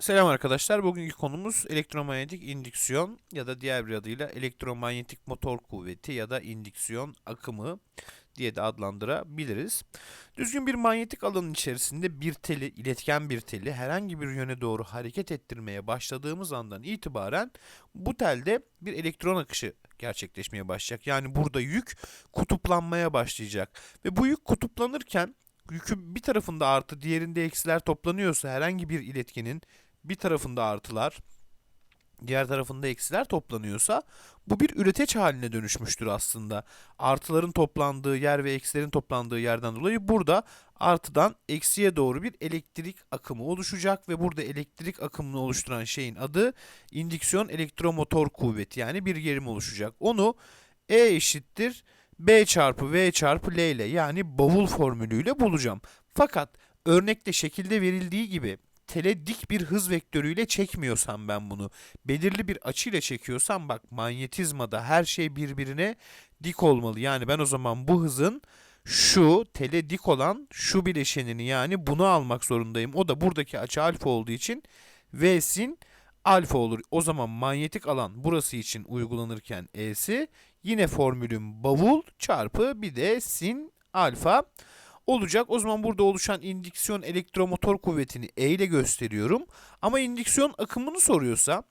Selam arkadaşlar. Bugünkü konumuz elektromanyetik indüksiyon ya da diğer bir adıyla elektromanyetik motor kuvveti ya da indüksiyon akımı diye de adlandırabiliriz. Düzgün bir manyetik alanın içerisinde bir teli, iletken bir teli herhangi bir yöne doğru hareket ettirmeye başladığımız andan itibaren bu telde bir elektron akışı gerçekleşmeye başlayacak. Yani burada yük kutuplanmaya başlayacak ve bu yük kutuplanırken yükün bir tarafında artı diğerinde eksiler toplanıyorsa herhangi bir iletkenin bir tarafında artılar, diğer tarafında eksiler toplanıyorsa bu bir üreteç haline dönüşmüştür aslında. Artıların toplandığı yer ve eksilerin toplandığı yerden dolayı burada artıdan eksiye doğru bir elektrik akımı oluşacak ve burada elektrik akımını oluşturan şeyin adı indüksiyon elektromotor kuvveti yani bir gerim oluşacak. Onu E eşittir B çarpı V çarpı L ile yani bavul formülüyle bulacağım. Fakat örnekte şekilde verildiği gibi tele dik bir hız vektörüyle çekmiyorsam ben bunu, belirli bir açıyla çekiyorsam bak manyetizmada her şey birbirine dik olmalı. Yani ben o zaman bu hızın şu tele dik olan şu bileşenini yani bunu almak zorundayım. O da buradaki açı alfa olduğu için V sin alfa olur. O zaman manyetik alan burası için uygulanırken E'si yine formülüm bavul çarpı bir de sin alfa olacak. O zaman burada oluşan indüksiyon elektromotor kuvvetini E ile gösteriyorum. Ama indüksiyon akımını soruyorsa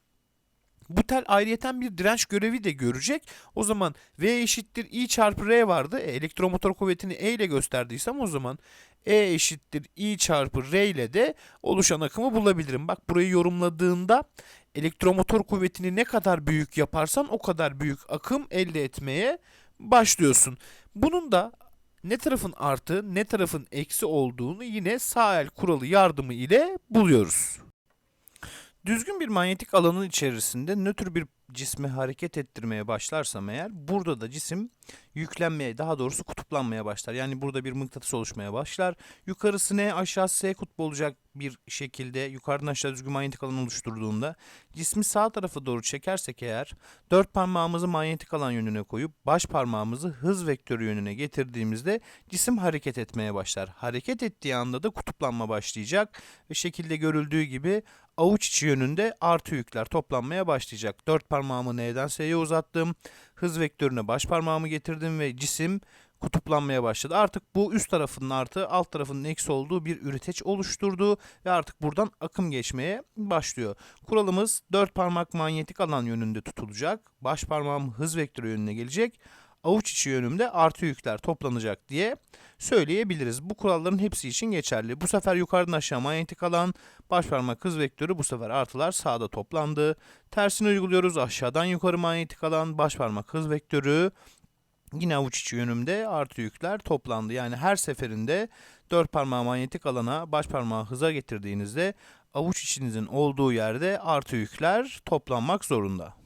bu tel ayrıyeten bir direnç görevi de görecek. O zaman V eşittir I çarpı R vardı. E, elektromotor kuvvetini E ile gösterdiysem o zaman E eşittir I çarpı R ile de oluşan akımı bulabilirim. Bak burayı yorumladığında elektromotor kuvvetini ne kadar büyük yaparsan o kadar büyük akım elde etmeye başlıyorsun. Bunun da ne tarafın artı ne tarafın eksi olduğunu yine sağ el kuralı yardımı ile buluyoruz. Düzgün bir manyetik alanın içerisinde nötr bir cismi hareket ettirmeye başlarsam eğer burada da cisim yüklenmeye daha doğrusu kutuplanmaya başlar. Yani burada bir mıknatıs oluşmaya başlar. Yukarısı ne aşağısı S kutbu olacak bir şekilde yukarıdan aşağı düzgün manyetik alan oluşturduğunda cismi sağ tarafa doğru çekersek eğer dört parmağımızı manyetik alan yönüne koyup baş parmağımızı hız vektörü yönüne getirdiğimizde cisim hareket etmeye başlar. Hareket ettiği anda da kutuplanma başlayacak ve şekilde görüldüğü gibi avuç içi yönünde artı yükler toplanmaya başlayacak. Dört parmağımı N'den S'ye uzattım. Hız vektörüne baş parmağımı getirdim ve cisim kutuplanmaya başladı. Artık bu üst tarafının artı alt tarafının eksi olduğu bir üreteç oluşturdu ve artık buradan akım geçmeye başlıyor. Kuralımız dört parmak manyetik alan yönünde tutulacak. Baş parmağım hız vektörü yönüne gelecek. Avuç içi yönümde artı yükler toplanacak diye söyleyebiliriz. Bu kuralların hepsi için geçerli. Bu sefer yukarıdan aşağı manyetik alan, baş parmak hız vektörü bu sefer artılar sağda toplandı. Tersini uyguluyoruz. Aşağıdan yukarı manyetik alan, baş parmak hız vektörü yine avuç içi yönümde artı yükler toplandı. Yani her seferinde dört parmağı manyetik alana, baş parmağı hıza getirdiğinizde avuç içinizin olduğu yerde artı yükler toplanmak zorunda.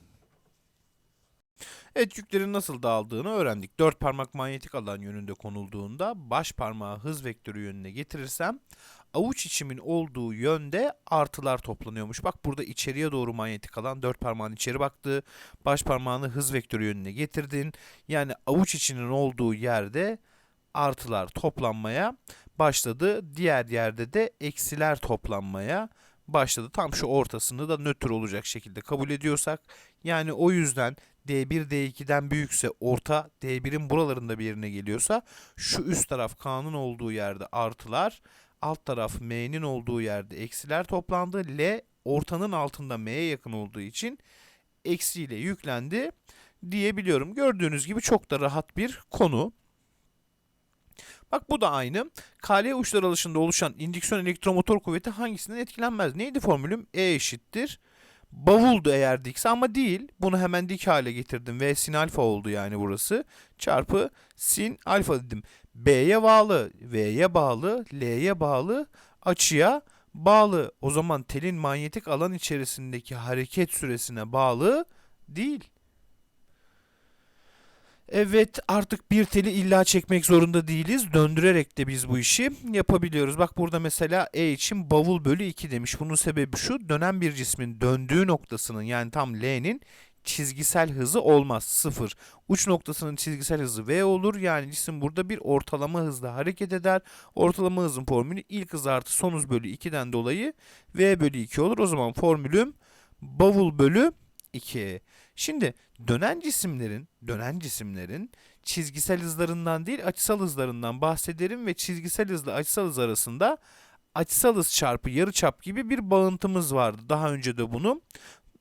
Evet yüklerin nasıl dağıldığını öğrendik. Dört parmak manyetik alan yönünde konulduğunda baş parmağı hız vektörü yönüne getirirsem avuç içimin olduğu yönde artılar toplanıyormuş. Bak burada içeriye doğru manyetik alan dört parmağın içeri baktı. Baş parmağını hız vektörü yönüne getirdin. Yani avuç içinin olduğu yerde artılar toplanmaya başladı. Diğer yerde de eksiler toplanmaya başladı. Tam şu ortasını da nötr olacak şekilde kabul ediyorsak yani o yüzden D1 D2'den büyükse orta D1'in buralarında bir yerine geliyorsa şu üst taraf K'nın olduğu yerde artılar, alt taraf M'nin olduğu yerde eksiler toplandı. L ortanın altında M'ye yakın olduğu için eksiyle yüklendi diyebiliyorum. Gördüğünüz gibi çok da rahat bir konu. Bak bu da aynı. KL uçlar alışında oluşan indüksiyon elektromotor kuvveti hangisinden etkilenmez? Neydi formülüm? E eşittir. Bavuldu eğer dikse ama değil. Bunu hemen dik hale getirdim. V sin alfa oldu yani burası. Çarpı sin alfa dedim. B'ye bağlı, V'ye bağlı, L'ye bağlı, açıya bağlı. O zaman telin manyetik alan içerisindeki hareket süresine bağlı değil. Evet artık bir teli illa çekmek zorunda değiliz. Döndürerek de biz bu işi yapabiliyoruz. Bak burada mesela E için bavul bölü 2 demiş. Bunun sebebi şu dönen bir cismin döndüğü noktasının yani tam L'nin çizgisel hızı olmaz. Sıfır. Uç noktasının çizgisel hızı v olur. Yani cisim burada bir ortalama hızla hareket eder. Ortalama hızın formülü ilk hız artı son hız bölü 2'den dolayı v bölü 2 olur. O zaman formülüm bavul bölü 2. Şimdi dönen cisimlerin, dönen cisimlerin çizgisel hızlarından değil açısal hızlarından bahsederim ve çizgisel hızla açısal hız arasında açısal hız çarpı yarıçap gibi bir bağıntımız vardı. Daha önce de bunu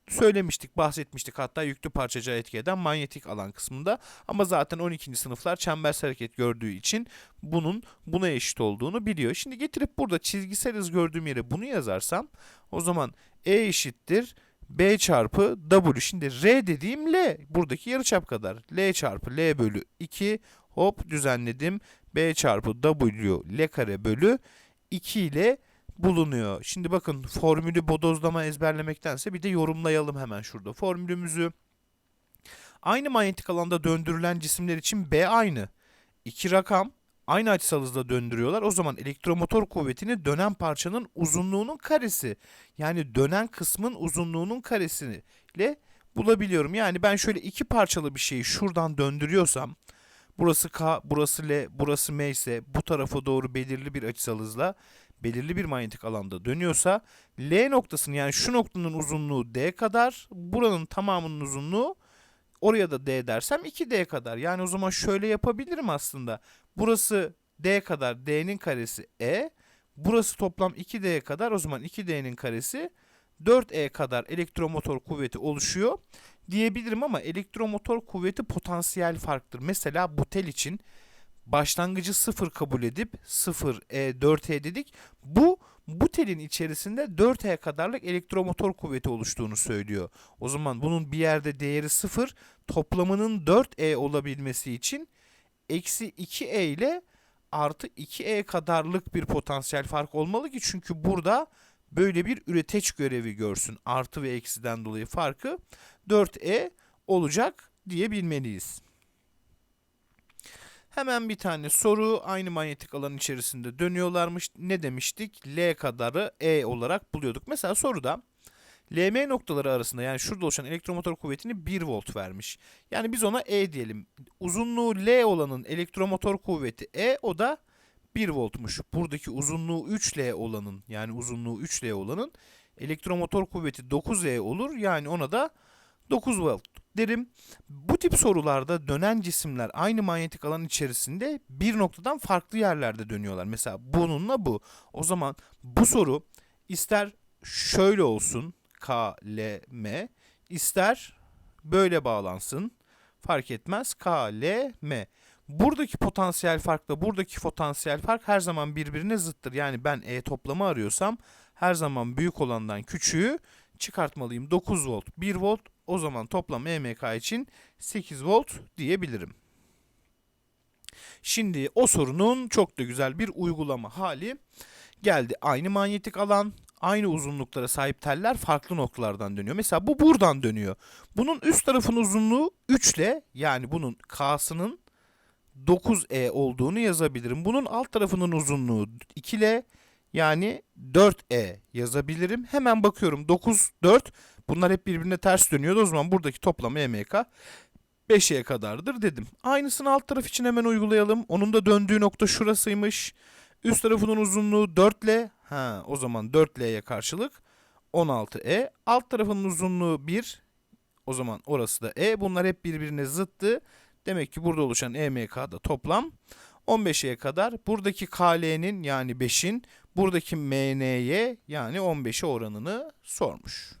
söylemiştik, bahsetmiştik hatta yüklü parçacığa etki eden manyetik alan kısmında. Ama zaten 12. sınıflar çembersel hareket gördüğü için bunun buna eşit olduğunu biliyor. Şimdi getirip burada çizgisel hız gördüğüm yere bunu yazarsam o zaman E eşittir B çarpı W. Şimdi R dediğim L. Buradaki yarıçap kadar. L çarpı L bölü 2. Hop düzenledim. B çarpı W L kare bölü 2 ile bulunuyor. Şimdi bakın formülü bodozlama ezberlemektense bir de yorumlayalım hemen şurada. Formülümüzü aynı manyetik alanda döndürülen cisimler için B aynı. İki rakam aynı açısal hızla döndürüyorlar. O zaman elektromotor kuvvetini dönen parçanın uzunluğunun karesi yani dönen kısmın uzunluğunun karesiyle bulabiliyorum. Yani ben şöyle iki parçalı bir şeyi şuradan döndürüyorsam burası K, burası L, burası M ise bu tarafa doğru belirli bir açısal hızla belirli bir manyetik alanda dönüyorsa L noktasının yani şu noktanın uzunluğu D kadar buranın tamamının uzunluğu oraya da D dersem 2D kadar. Yani o zaman şöyle yapabilirim aslında. Burası D kadar D'nin karesi E. Burası toplam 2D kadar o zaman 2D'nin karesi 4E kadar elektromotor kuvveti oluşuyor diyebilirim ama elektromotor kuvveti potansiyel farktır. Mesela bu tel için başlangıcı 0 kabul edip 0 E 4E dedik. Bu bu telin içerisinde 4E kadarlık elektromotor kuvveti oluştuğunu söylüyor. O zaman bunun bir yerde değeri 0 toplamının 4E olabilmesi için eksi 2E ile artı 2E kadarlık bir potansiyel fark olmalı ki çünkü burada böyle bir üreteç görevi görsün. Artı ve eksiden dolayı farkı 4E olacak diyebilmeliyiz. Hemen bir tane soru aynı manyetik alan içerisinde dönüyorlarmış. Ne demiştik? L kadarı E olarak buluyorduk. Mesela soruda LM noktaları arasında yani şurada oluşan elektromotor kuvvetini 1 volt vermiş. Yani biz ona E diyelim. Uzunluğu L olanın elektromotor kuvveti E o da 1 voltmuş. Buradaki uzunluğu 3L olanın yani uzunluğu 3L olanın elektromotor kuvveti 9E olur. Yani ona da 9 volt derim. Bu tip sorularda dönen cisimler aynı manyetik alan içerisinde bir noktadan farklı yerlerde dönüyorlar. Mesela bununla bu. O zaman bu soru ister şöyle olsun K, L, M ister böyle bağlansın fark etmez K, L, M. Buradaki potansiyel farkla buradaki potansiyel fark her zaman birbirine zıttır. Yani ben E toplamı arıyorsam her zaman büyük olandan küçüğü çıkartmalıyım. 9 volt, 1 volt o zaman toplam EMK için 8 volt diyebilirim. Şimdi o sorunun çok da güzel bir uygulama hali geldi. Aynı manyetik alan, aynı uzunluklara sahip teller farklı noktalardan dönüyor. Mesela bu buradan dönüyor. Bunun üst tarafın uzunluğu 3 ile yani bunun K'sının 9E olduğunu yazabilirim. Bunun alt tarafının uzunluğu 2 ile yani 4E yazabilirim. Hemen bakıyorum 9, 4 bunlar hep birbirine ters dönüyordu. O zaman buradaki toplam EMK 5'e kadardır dedim. Aynısını alt taraf için hemen uygulayalım. Onun da döndüğü nokta şurasıymış. Üst tarafının uzunluğu 4 L. Ha, o zaman 4 L'ye karşılık 16E. Alt tarafının uzunluğu 1. O zaman orası da E. Bunlar hep birbirine zıttı. Demek ki burada oluşan EMK'da toplam 15'e kadar. Buradaki KL'nin yani 5'in buradaki MN'ye yani 15'e oranını sormuş.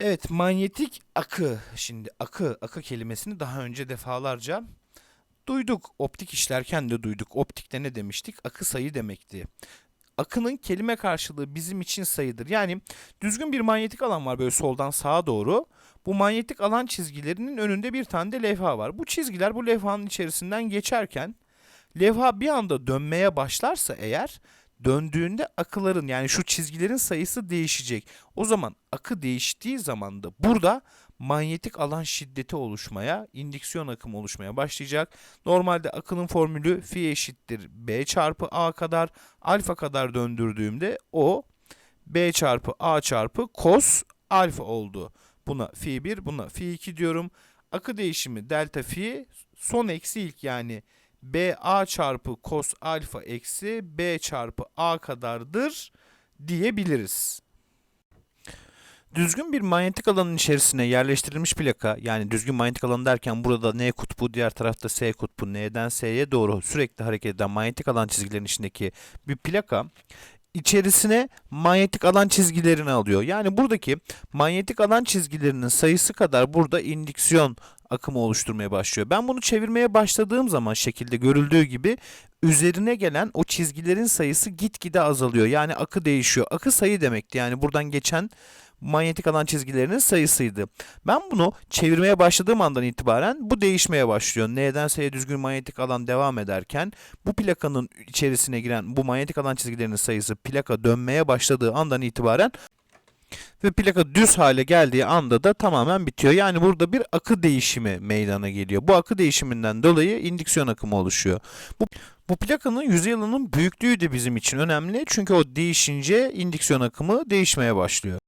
Evet manyetik akı. Şimdi akı, akı kelimesini daha önce defalarca duyduk. Optik işlerken de duyduk. Optikte ne demiştik? Akı sayı demekti. Akının kelime karşılığı bizim için sayıdır. Yani düzgün bir manyetik alan var böyle soldan sağa doğru. Bu manyetik alan çizgilerinin önünde bir tane de levha var. Bu çizgiler bu levhanın içerisinden geçerken levha bir anda dönmeye başlarsa eğer döndüğünde akıların yani şu çizgilerin sayısı değişecek. O zaman akı değiştiği zaman da burada manyetik alan şiddeti oluşmaya, indüksiyon akımı oluşmaya başlayacak. Normalde akının formülü fi eşittir b çarpı a kadar alfa kadar döndürdüğümde o b çarpı a çarpı cos alfa oldu. Buna fi 1, buna fi 2 diyorum. Akı değişimi delta fi son eksi ilk yani BA çarpı cos alfa eksi B çarpı A kadardır diyebiliriz. Düzgün bir manyetik alanın içerisine yerleştirilmiş plaka yani düzgün manyetik alan derken burada N kutbu diğer tarafta S kutbu N'den S'ye doğru sürekli hareket eden manyetik alan çizgilerinin içindeki bir plaka içerisine manyetik alan çizgilerini alıyor. Yani buradaki manyetik alan çizgilerinin sayısı kadar burada indüksiyon akımı oluşturmaya başlıyor. Ben bunu çevirmeye başladığım zaman şekilde görüldüğü gibi üzerine gelen o çizgilerin sayısı gitgide azalıyor. Yani akı değişiyor. Akı sayı demekti. Yani buradan geçen manyetik alan çizgilerinin sayısıydı. Ben bunu çevirmeye başladığım andan itibaren bu değişmeye başlıyor. N'den düzgün manyetik alan devam ederken bu plakanın içerisine giren bu manyetik alan çizgilerinin sayısı plaka dönmeye başladığı andan itibaren ve plaka düz hale geldiği anda da tamamen bitiyor. Yani burada bir akı değişimi meydana geliyor. Bu akı değişiminden dolayı indüksiyon akımı oluşuyor. Bu, bu plakanın yüzey alanının büyüklüğü de bizim için önemli. Çünkü o değişince indüksiyon akımı değişmeye başlıyor.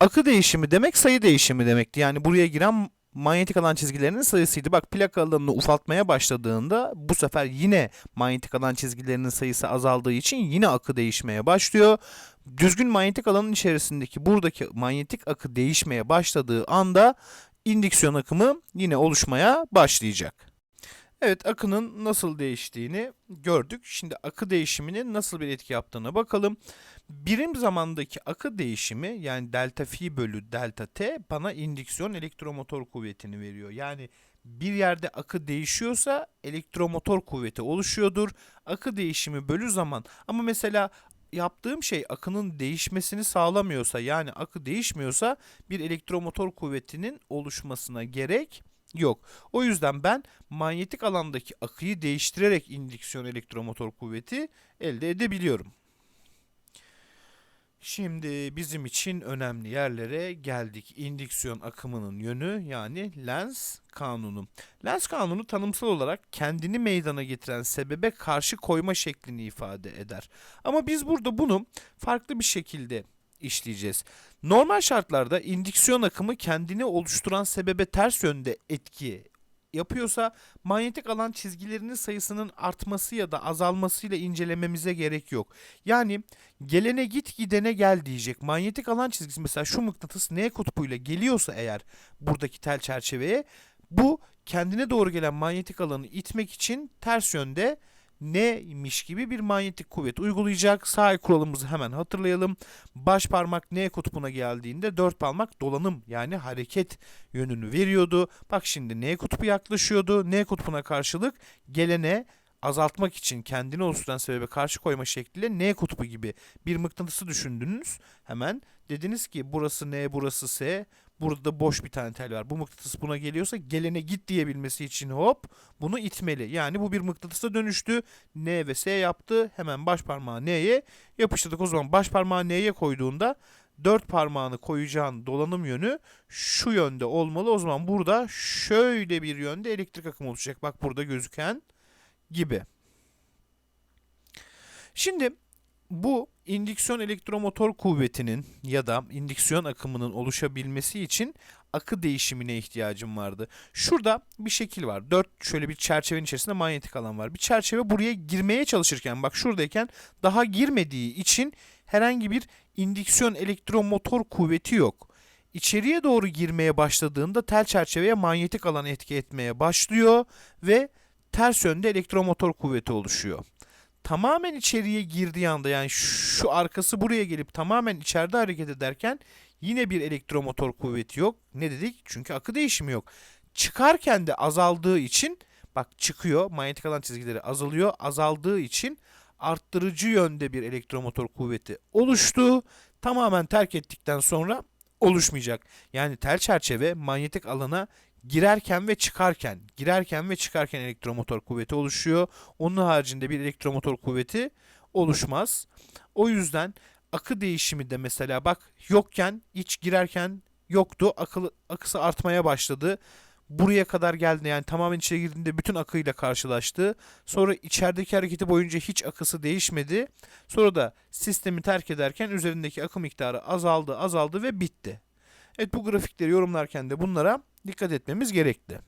Akı değişimi demek sayı değişimi demekti. Yani buraya giren manyetik alan çizgilerinin sayısıydı. Bak plaka alanını ufaltmaya başladığında bu sefer yine manyetik alan çizgilerinin sayısı azaldığı için yine akı değişmeye başlıyor. Düzgün manyetik alanın içerisindeki buradaki manyetik akı değişmeye başladığı anda indüksiyon akımı yine oluşmaya başlayacak. Evet akının nasıl değiştiğini gördük. Şimdi akı değişiminin nasıl bir etki yaptığına bakalım. Birim zamandaki akı değişimi yani delta fi bölü delta t bana indüksiyon elektromotor kuvvetini veriyor. Yani bir yerde akı değişiyorsa elektromotor kuvveti oluşuyordur. Akı değişimi bölü zaman ama mesela yaptığım şey akının değişmesini sağlamıyorsa yani akı değişmiyorsa bir elektromotor kuvvetinin oluşmasına gerek yok. O yüzden ben manyetik alandaki akıyı değiştirerek indüksiyon elektromotor kuvveti elde edebiliyorum. Şimdi bizim için önemli yerlere geldik. İndüksiyon akımının yönü yani Lenz kanunu. Lenz kanunu tanımsal olarak kendini meydana getiren sebebe karşı koyma şeklini ifade eder. Ama biz burada bunu farklı bir şekilde işleyeceğiz. Normal şartlarda indüksiyon akımı kendini oluşturan sebebe ters yönde etki yapıyorsa manyetik alan çizgilerinin sayısının artması ya da azalmasıyla incelememize gerek yok. Yani gelene git gidene gel diyecek. Manyetik alan çizgisi mesela şu mıknatıs N kutbuyla geliyorsa eğer buradaki tel çerçeveye bu kendine doğru gelen manyetik alanı itmek için ters yönde N'miş gibi bir manyetik kuvvet uygulayacak. Sağ kuralımızı hemen hatırlayalım. Baş parmak N kutbuna geldiğinde dört parmak dolanım yani hareket yönünü veriyordu. Bak şimdi N kutbu yaklaşıyordu. N kutbuna karşılık gelene azaltmak için kendini oluşturan sebebe karşı koyma şekliyle N kutbu gibi bir mıknatısı düşündünüz. Hemen dediniz ki burası N burası S Burada da boş bir tane tel var. Bu mıknatıs buna geliyorsa gelene git diyebilmesi için hop bunu itmeli. Yani bu bir mıknatısa dönüştü. N ve S yaptı. Hemen baş parmağı N'ye yapıştırdık. O zaman baş parmağı N'ye koyduğunda dört parmağını koyacağın dolanım yönü şu yönde olmalı. O zaman burada şöyle bir yönde elektrik akımı oluşacak. Bak burada gözüken gibi. Şimdi bu indüksiyon elektromotor kuvvetinin ya da indüksiyon akımının oluşabilmesi için akı değişimine ihtiyacım vardı. Şurada bir şekil var. Dört şöyle bir çerçevenin içerisinde manyetik alan var. Bir çerçeve buraya girmeye çalışırken bak şuradayken daha girmediği için herhangi bir indüksiyon elektromotor kuvveti yok. İçeriye doğru girmeye başladığında tel çerçeveye manyetik alan etki etmeye başlıyor ve ters yönde elektromotor kuvveti oluşuyor tamamen içeriye girdiği anda yani şu arkası buraya gelip tamamen içeride hareket ederken yine bir elektromotor kuvveti yok. Ne dedik? Çünkü akı değişimi yok. Çıkarken de azaldığı için bak çıkıyor manyetik alan çizgileri azalıyor. Azaldığı için arttırıcı yönde bir elektromotor kuvveti oluştu. Tamamen terk ettikten sonra oluşmayacak. Yani tel çerçeve manyetik alana girerken ve çıkarken, girerken ve çıkarken elektromotor kuvveti oluşuyor. Onun haricinde bir elektromotor kuvveti oluşmaz. O yüzden akı değişimi de mesela bak yokken iç girerken yoktu. Akı, akısı artmaya başladı. Buraya kadar geldi yani tamamen içeri girdiğinde bütün akıyla karşılaştı. Sonra içerideki hareketi boyunca hiç akısı değişmedi. Sonra da sistemi terk ederken üzerindeki akı miktarı azaldı azaldı ve bitti. Evet bu grafikleri yorumlarken de bunlara dikkat etmemiz gerekli.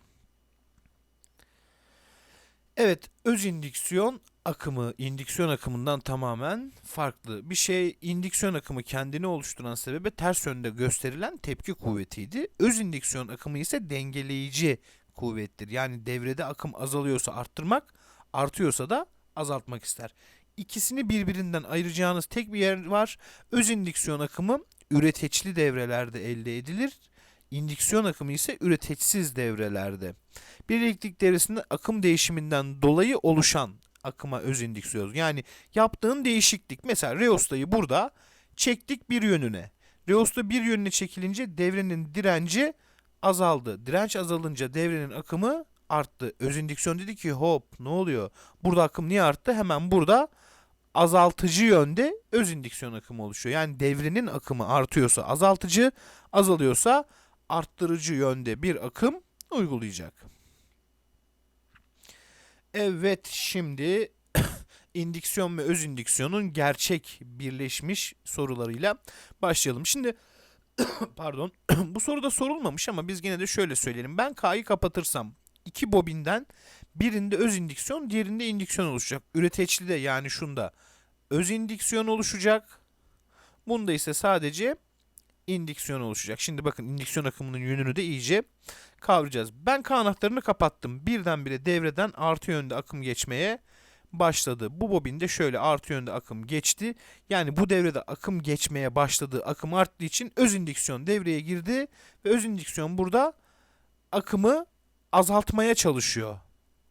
Evet, öz indüksiyon akımı, indüksiyon akımından tamamen farklı. Bir şey, indüksiyon akımı kendini oluşturan sebebi ters yönde gösterilen tepki kuvvetiydi. Öz indüksiyon akımı ise dengeleyici kuvvettir. Yani devrede akım azalıyorsa arttırmak, artıyorsa da azaltmak ister. İkisini birbirinden ayıracağınız tek bir yer var. Öz indüksiyon akımı üreteçli devrelerde elde edilir. İndüksiyon akımı ise üreteçsiz devrelerde. Bir elektrik devresinde akım değişiminden dolayı oluşan akıma öz indüksiyon. Yani yaptığın değişiklik. Mesela reostayı burada çektik bir yönüne. Reosta bir yönüne çekilince devrenin direnci azaldı. Direnç azalınca devrenin akımı arttı. Öz indüksiyon dedi ki hop ne oluyor? Burada akım niye arttı? Hemen burada azaltıcı yönde öz indüksiyon akımı oluşuyor. Yani devrenin akımı artıyorsa azaltıcı, azalıyorsa arttırıcı yönde bir akım uygulayacak. Evet şimdi indüksiyon ve öz indüksiyonun gerçek birleşmiş sorularıyla başlayalım. Şimdi pardon bu soruda sorulmamış ama biz gene de şöyle söyleyelim. Ben K'yı kapatırsam iki bobinden birinde öz indüksiyon diğerinde indüksiyon oluşacak. Üreteçli de yani şunda öz indüksiyon oluşacak. Bunda ise sadece indüksiyon oluşacak. Şimdi bakın indüksiyon akımının yönünü de iyice kavrayacağız. Ben K anahtarını kapattım. Birdenbire devreden artı yönde akım geçmeye başladı. Bu bobinde şöyle artı yönde akım geçti. Yani bu devrede akım geçmeye başladı. Akım arttığı için öz indüksiyon devreye girdi ve öz indüksiyon burada akımı azaltmaya çalışıyor.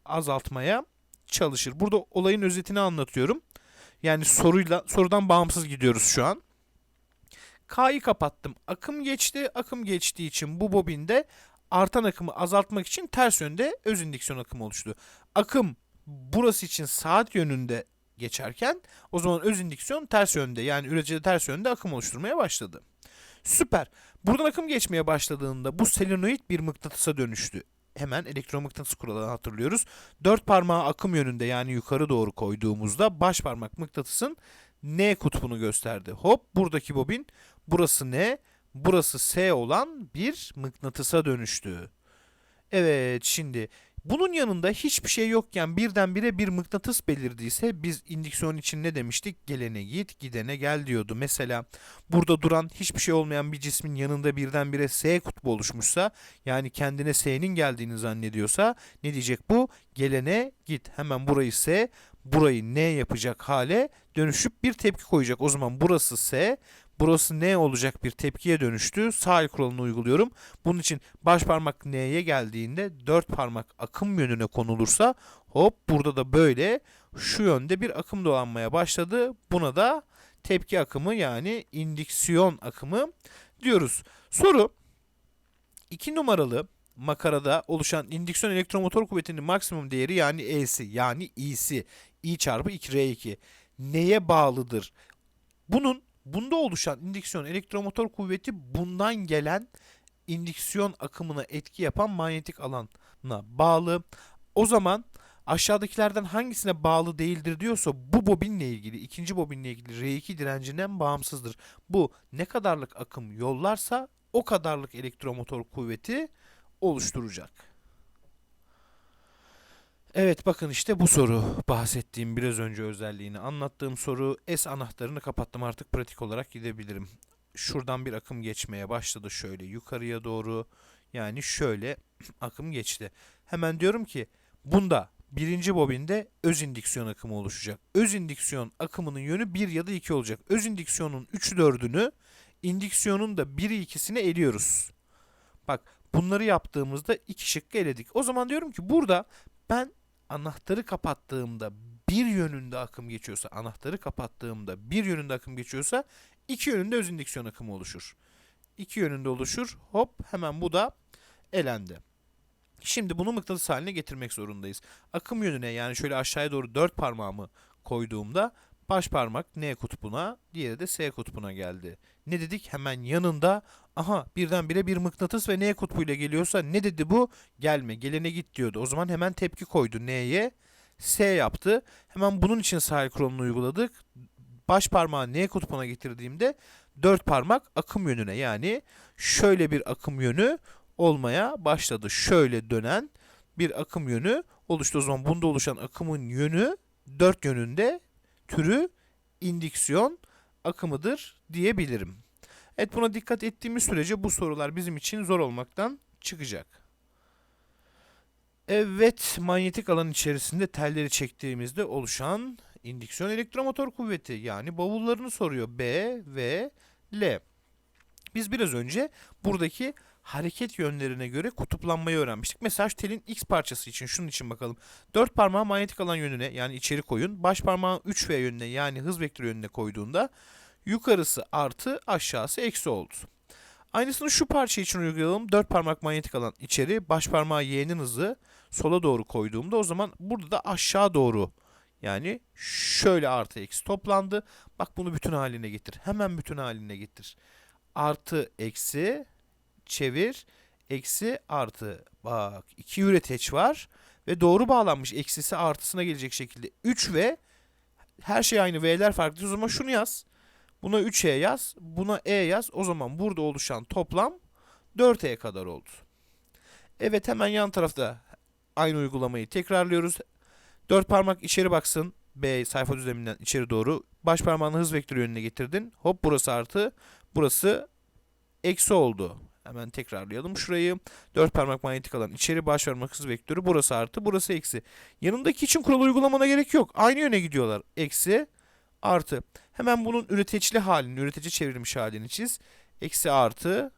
Azaltmaya çalışır. Burada olayın özetini anlatıyorum. Yani soruyla sorudan bağımsız gidiyoruz şu an. K'yı kapattım. Akım geçti. Akım geçtiği için bu bobinde artan akımı azaltmak için ters yönde öz indüksiyon akımı oluştu. Akım burası için saat yönünde geçerken o zaman öz indüksiyon ters yönde yani üreticide ters yönde akım oluşturmaya başladı. Süper. Buradan akım geçmeye başladığında bu selenoid bir mıknatısa dönüştü. Hemen elektromıknatıs kuralını hatırlıyoruz. Dört parmağı akım yönünde yani yukarı doğru koyduğumuzda baş parmak mıknatısın N kutbunu gösterdi. Hop buradaki bobin burası N, burası S olan bir mıknatısa dönüştü. Evet şimdi bunun yanında hiçbir şey yokken birdenbire bir mıknatıs belirdiyse biz indüksiyon için ne demiştik? Gelene git, gidene gel diyordu. Mesela burada duran hiçbir şey olmayan bir cismin yanında birdenbire S kutbu oluşmuşsa yani kendine S'nin geldiğini zannediyorsa ne diyecek bu? Gelene git. Hemen burayı S, burayı N yapacak hale dönüşüp bir tepki koyacak. O zaman burası S, burası N olacak bir tepkiye dönüştü. Sağ el kuralını uyguluyorum. Bunun için baş parmak N'ye geldiğinde dört parmak akım yönüne konulursa hop burada da böyle şu yönde bir akım dolanmaya başladı. Buna da tepki akımı yani indüksiyon akımı diyoruz. Soru 2 numaralı makarada oluşan indüksiyon elektromotor kuvvetinin maksimum değeri yani E'si yani İ'si I çarpı 2R2 neye bağlıdır? Bunun bunda oluşan indüksiyon elektromotor kuvveti bundan gelen indüksiyon akımına etki yapan manyetik alana bağlı. O zaman aşağıdakilerden hangisine bağlı değildir diyorsa bu bobinle ilgili, ikinci bobinle ilgili R2 direncinden bağımsızdır. Bu ne kadarlık akım yollarsa o kadarlık elektromotor kuvveti oluşturacak. Evet bakın işte bu soru bahsettiğim biraz önce özelliğini anlattığım soru S anahtarını kapattım artık pratik olarak gidebilirim. Şuradan bir akım geçmeye başladı şöyle yukarıya doğru yani şöyle akım geçti. Hemen diyorum ki bunda birinci bobinde öz indüksiyon akımı oluşacak. Öz indüksiyon akımının yönü 1 ya da 2 olacak. Öz indüksiyonun 3'ü 4'ünü indüksiyonun da 1'i 2'sini eliyoruz. Bak bunları yaptığımızda iki şıkkı eledik. O zaman diyorum ki burada ben anahtarı kapattığımda bir yönünde akım geçiyorsa, anahtarı kapattığımda bir yönünde akım geçiyorsa iki yönünde öz indüksiyon akımı oluşur. İki yönünde oluşur. Hop hemen bu da elendi. Şimdi bunu mıknatıs haline getirmek zorundayız. Akım yönüne yani şöyle aşağıya doğru dört parmağımı koyduğumda baş parmak N kutbuna, diğeri de S kutbuna geldi. Ne dedik? Hemen yanında aha birdenbire bir mıknatıs ve N kutbuyla geliyorsa ne dedi bu? Gelme, gelene git diyordu. O zaman hemen tepki koydu N'ye. S yaptı. Hemen bunun için sahil kuralını uyguladık. baş parmağı N kutbuna getirdiğimde dört parmak akım yönüne yani şöyle bir akım yönü olmaya başladı. Şöyle dönen bir akım yönü oluştu. O zaman bunda oluşan akımın yönü dört yönünde türü indüksiyon akımıdır diyebilirim. Evet buna dikkat ettiğimiz sürece bu sorular bizim için zor olmaktan çıkacak. Evet, manyetik alan içerisinde telleri çektiğimizde oluşan indüksiyon elektromotor kuvveti yani bavullarını soruyor B ve L. Biz biraz önce buradaki hareket yönlerine göre kutuplanmayı öğrenmiştik. Mesela şu telin X parçası için şunun için bakalım. Dört parmağı manyetik alan yönüne yani içeri koyun. Baş parmağı 3V yönüne yani hız vektörü yönüne koyduğunda yukarısı artı aşağısı eksi oldu. Aynısını şu parça için uygulayalım. Dört parmak manyetik alan içeri, baş parmağı Y'nin hızı sola doğru koyduğumda o zaman burada da aşağı doğru yani şöyle artı eksi toplandı. Bak bunu bütün haline getir. Hemen bütün haline getir. Artı eksi çevir eksi artı. Bak iki üreteç var ve doğru bağlanmış eksisi artısına gelecek şekilde 3 ve her şey aynı V'ler farklı. O zaman şunu yaz. Buna 3E yaz. Buna E yaz. O zaman burada oluşan toplam 4E kadar oldu. Evet hemen yan tarafta aynı uygulamayı tekrarlıyoruz. Dört parmak içeri baksın. B sayfa düzleminden içeri doğru. Baş parmağını hız vektörü yönüne getirdin. Hop burası artı. Burası eksi oldu. Hemen tekrarlayalım şurayı. Dört parmak manyetik alan içeri baş parmak hız vektörü. Burası artı. Burası eksi. Yanındaki için kural uygulamana gerek yok. Aynı yöne gidiyorlar. Eksi artı. Hemen bunun üreteçli halini, üretici çevrilmiş halini çiz. Eksi artı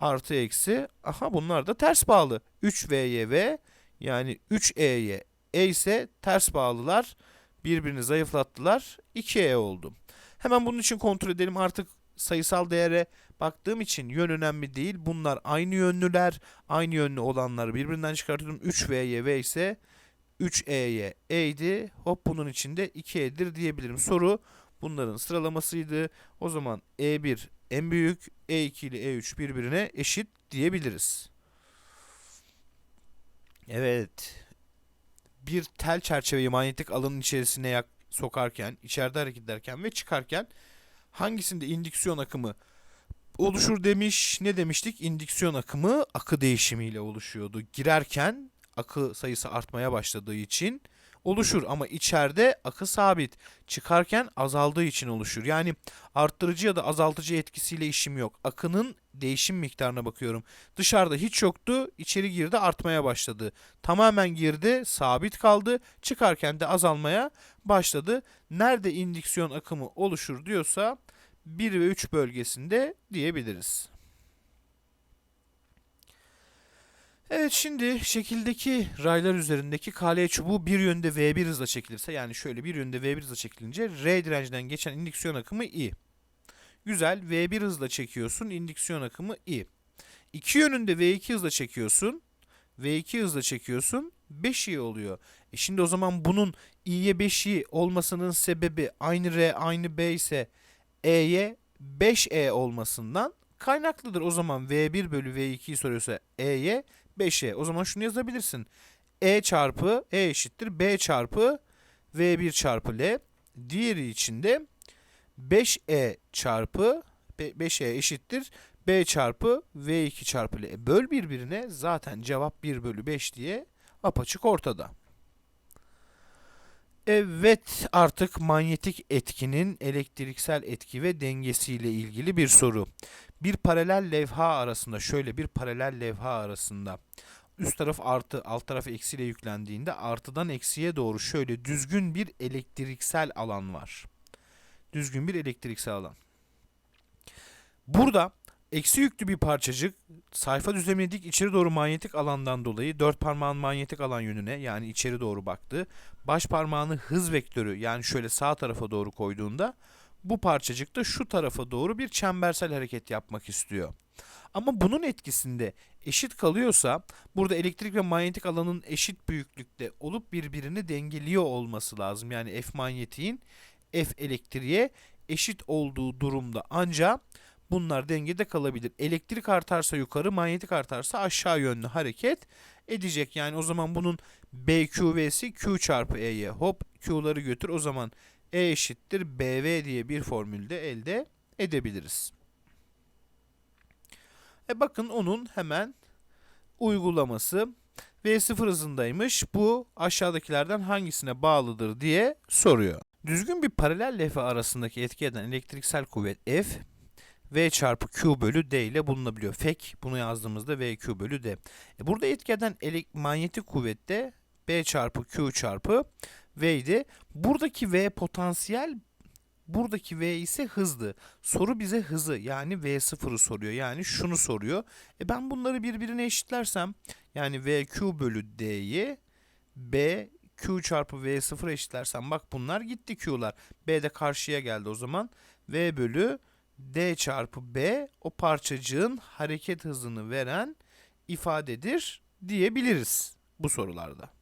artı eksi. Aha bunlar da ters bağlı. 3V'ye V yani 3E'ye E ise ters bağlılar. Birbirini zayıflattılar. 2E oldu. Hemen bunun için kontrol edelim. Artık sayısal değere baktığım için yön önemli değil. Bunlar aynı yönlüler. Aynı yönlü olanları birbirinden çıkartıyorum. 3V'ye V ise 3E'ye E'ydi. Hop bunun içinde 2E'dir diyebilirim. Soru bunların sıralamasıydı. O zaman E1 en büyük, E2 ile E3 birbirine eşit diyebiliriz. Evet. Bir tel çerçeveyi manyetik alanın içerisine yak sokarken, içeride hareket ederken ve çıkarken hangisinde indüksiyon akımı oluşur demiş. Ne demiştik? İndüksiyon akımı akı değişimiyle oluşuyordu. Girerken akı sayısı artmaya başladığı için oluşur ama içeride akı sabit. Çıkarken azaldığı için oluşur. Yani arttırıcı ya da azaltıcı etkisiyle işim yok. Akının değişim miktarına bakıyorum. Dışarıda hiç yoktu, içeri girdi artmaya başladı. Tamamen girdi, sabit kaldı. Çıkarken de azalmaya başladı. Nerede indüksiyon akımı oluşur diyorsa 1 ve 3 bölgesinde diyebiliriz. Evet şimdi şekildeki raylar üzerindeki KL çubuğu bir yönde V1 hızla çekilirse yani şöyle bir yönde V1 hızla çekilince R direncinden geçen indüksiyon akımı I. Güzel V1 hızla çekiyorsun indüksiyon akımı I. İki yönünde V2 hızla çekiyorsun. V2 hızla çekiyorsun 5i oluyor. E şimdi o zaman bunun i'ye 5i olmasının sebebi aynı R aynı B ise E'ye 5E olmasından kaynaklıdır. O zaman V1 bölü V2'yi soruyorsa E'ye 5E. O zaman şunu yazabilirsin. E çarpı E eşittir B çarpı V1 çarpı L. Diğeri için de 5E çarpı 5E eşittir B çarpı V2 çarpı L. E, böl birbirine zaten cevap 1 bölü 5 diye apaçık ortada. Evet artık manyetik etkinin elektriksel etki ve dengesiyle ilgili bir soru. Bir paralel levha arasında şöyle bir paralel levha arasında üst taraf artı alt taraf eksi ile yüklendiğinde artıdan eksiye doğru şöyle düzgün bir elektriksel alan var. Düzgün bir elektriksel alan. Burada eksi yüklü bir parçacık sayfa düzlemine dik içeri doğru manyetik alandan dolayı dört parmağın manyetik alan yönüne yani içeri doğru baktı. Baş parmağını hız vektörü yani şöyle sağ tarafa doğru koyduğunda bu parçacık da şu tarafa doğru bir çembersel hareket yapmak istiyor. Ama bunun etkisinde eşit kalıyorsa burada elektrik ve manyetik alanın eşit büyüklükte olup birbirini dengeliyor olması lazım. Yani F manyetiğin F elektriğe eşit olduğu durumda ancak bunlar dengede kalabilir. Elektrik artarsa yukarı, manyetik artarsa aşağı yönlü hareket edecek. Yani o zaman bunun BQV'si Q çarpı E'ye hop Q'ları götür. O zaman E eşittir BV diye bir formülde elde edebiliriz. E bakın onun hemen uygulaması V0 hızındaymış. Bu aşağıdakilerden hangisine bağlıdır diye soruyor. Düzgün bir paralel levha arasındaki etki eden elektriksel kuvvet F, V çarpı Q bölü D ile bulunabiliyor. Fek bunu yazdığımızda VQ bölü D. E burada etki eden manyetik kuvvet de B çarpı Q çarpı V idi. Buradaki V potansiyel, buradaki V ise hızdı. Soru bize hızı yani V0'ı soruyor. Yani şunu soruyor. E ben bunları birbirine eşitlersem yani VQ bölü D'yi B Q çarpı V0 eşitlersem bak bunlar gitti Q'lar. B de karşıya geldi o zaman. V bölü D çarpı B o parçacığın hareket hızını veren ifadedir diyebiliriz bu sorularda.